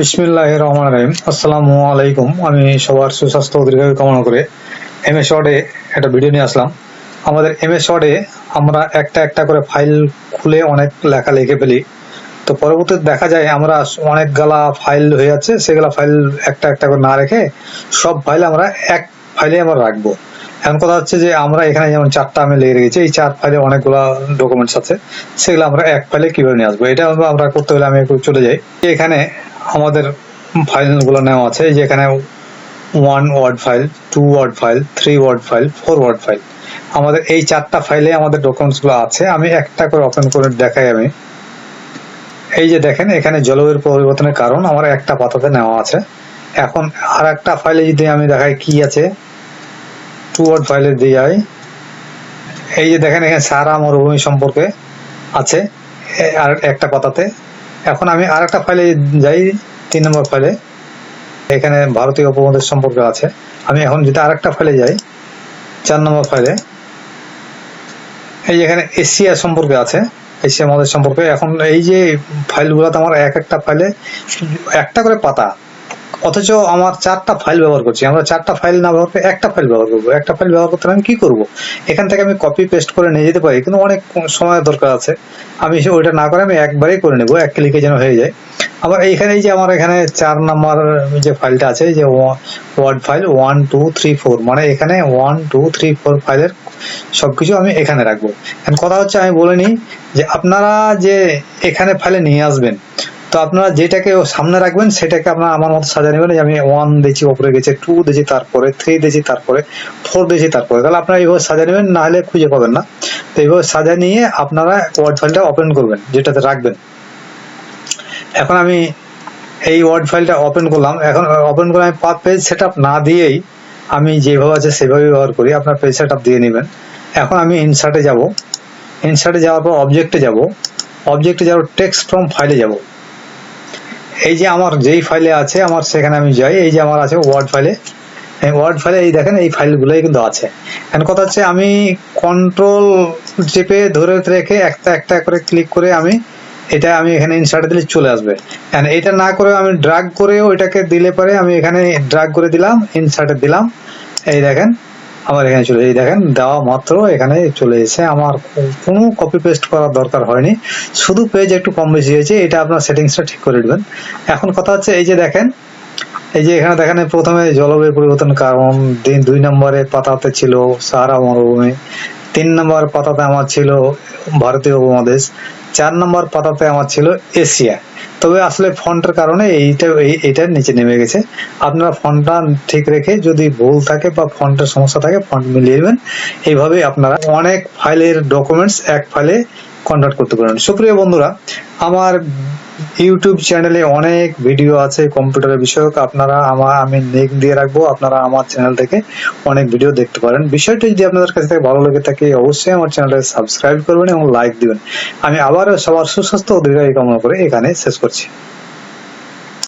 বিসমিল্লাহ রহমান রহিম। আসসালামু আলাইকুম। আমি সবার সুস্বাস্থ্য দীর্ঘায়ু কামনা করে এম এস ওয়ার্ডে একটা ভিডিও নিয়ে আসলাম। আমাদের এম এস ওয়ার্ডে আমরা একটা একটা করে ফাইল খুলে অনেক লেখা লিখে ফেলি। তো পরবর্তীতে দেখা যায় আমরা অনেক গালা ফাইল হয়ে যাচ্ছে, সেগুলা ফাইল একটা একটা করে না রেখে সব ফাইল আমরা এক ফাইলে আমরা রাখব। এখন কথা হচ্ছে যে আমরা এখানে যেমন চারটা আমি লিখে রেখেছি, এই চার ফাইলে অনেকগুলা ডকুমেন্টস আছে, সেগুলো আমরা এক ফাইলে কীভাবে নিয়ে আসব? এটা আমরা করতে হলে আমি একটু চলে যাই। এখানে আমাদের ফাইলগুলো নেওয়া আছে, এই যে এখানে one word file two word file three word file four word file আমাদের এই চারটা ফাইলে আমাদের ডকুমেন্টসগুলো আছে, আমি একটা করে ওপেন করে দেখাই আমি। এই যে দেখেন, এখানে জলবায়ুর পরিবর্তনের কারণ আমার একটা পাতাতে নেওয়া আছে। এখন আর একটা ফাইলে যদি আমি দেখাই কি আছে টু ওয়ার্ড ফাইলে দিয়ে যাই এই যে দেখেন, এখানে সারা মরুভূমি সম্পর্কে আছে আর একটা পাতাতে। এখন আমি আর একটা ফাইলে যাই, তিন নম্বর ফাইলে এখানে ভারতীয় উপমহাদেশ সম্পর্কে আছে। আমি এখন যদি আর একটা ফাইলে যাই, চার নম্বর ফাইলে এই এখানে এশিয়া সম্পর্কে আছে, এশিয়া মহাদেশ সম্পর্কে। এখন এই যে ফাইলগুলোতে আমার এক একটা ফাইলে একটা করে পাতা। অথচ আমার চারটা ফাইল ব্যবহার করছি। আমরা চারটা ফাইল না ব্যবহার করে একটা ফাইল ব্যবহার করব। একটা ফাইল ব্যবহার করতে আমি কি করব? এখান থেকে আমি কপি পেস্ট করে নিয়ে যেতে পারি, কিন্তু অনেক সময় দরকার আছে। আমি ওইটা না করে আমি একবারেই করে নেব, এক ক্লিকে যেন হয়ে যায়। আমার এইখানে যে আমার এখানে চার নাম্বার যে ফাইলটা আছে যে word file one two three four মানে এখানে ওয়ান টু থ্রি ফোর ফাইলের সবকিছু আমি এখানে রাখব। এখন কথা হচ্ছে আমি বলে নিই যে আপনারা যে এখানে ফাইলে নিয়ে আসবেন তো আপনারা যেটাকে সামনে রাখবেন, সেটাকে আপনারা আমার মতো সাজা নেবেন। আমি ওয়ান দিয়েছি, ওপরে গেছে টু দিয়েছি, তারপরে থ্রি দিয়েছি, তারপরে ফোর দিয়েছি, তারপরে। তাহলে আপনারা এইভাবে সাজা নেবেন, না হলে খুঁজে পাবেন না। তো এইভাবে সাজা নিয়ে আপনারা ওয়ার্ড ফাইলটা ওপেন করবেন, যেটাতে রাখবেন। এখন আমি এই ওয়ার্ড ফাইলটা ওপেন করলাম। এখন ওপেন করে আমি পেজ সেট না দিয়েই আমি যেভাবে আছে সেভাবে ব্যবহার করি। আপনার পেজ সেট দিয়ে নেবেন। এখন আমি ইনসার্টে যাব। ইনসার্টে যাওয়ার পর অবজেক্টে যাব। অবজেক্টে যাওয়ার টেক্সট ফ্রম ফাইলে যাব। এই যে আমার যেই ফাইলে আছে, আমার সেখানে আমি যাই, এই যে আমার আছে ওয়ার্ড ফাইলে ওয়ার্ড ফাইলে এই দেখেন, এই ফাইলগুলোই কিন্তু আছে। এখন কথা হচ্ছে, আমি কন্ট্রোল চেপে ধরে রেখে একটা একটা করে ক্লিক করে আমি এটা আমি এখানে ইনসার্ট দিলে চলে আসবে। And এটা না করে আমি ড্রাগ করেও এটাকে দিলে পরে আমি এখানে ড্রাগ করে দিলাম ইনসার্টে দিলাম। এই দেখেন আমার এখানে চলে এই দেখেন, দেওয়া মাত্র এখানে চলে এসেছে। আমার কোনো কপি পেস্ট করার দরকার হয়নি। শুধু পেজ একটু কম বেশি হয়েছে, এটা আপনার সেটিংসটা ঠিক করে দিবেন এখন কথা হচ্ছে, এই যে দেখেন, এই যে এখানে দেখেন, প্রথমে জলবায়ু পরিবর্তন কারণ, দিন দুই নম্বরে পাতাতে ছিল সাহারা মরুভূমি তিন নম্বর পাতাতে আমার ছিল ভারতীয় উপমহাদেশ। চার নম্বর পাতাতে আমার ছিল এশিয়া তবে আসলে ফন্টের কারণে এইটা, এই- এইটার নিচে নেমে গেছে। আপনারা ফন্টটা ঠিক রেখে যদি ভুল থাকে বা ফন্টের সমস্যা থাকে ফন্ট মিলিয়ে নেবেন। এইভাবে আপনারা অনেক ফাইলের ডকুমেন্টস এক ফাইলে কনভার্ট করতে পারেন। সুপ্রিয় বন্ধুরা, আমার ইউটিউব চ্যানেলে অনেক ভিডিও আছে কম্পিউটারের বিষয়ক। আপনারা আমার, আমি লিঙ্ক দিয়ে রাখব। আপনারা আমার চ্যানেল থেকে অনেক ভিডিও দেখতে পারেন। বিষয়টি যদি আপনাদের কাছে থেকে ভালো লেগে থাকে, অবশ্যই আমার চ্যানেলটাকে সাবস্ক্রাইব করবেন এবং লাইক দিবেন। আমি আবারও সবার সুস্বাস্থ্য অধিকারী কামনা করে এখানে শেষ করছি।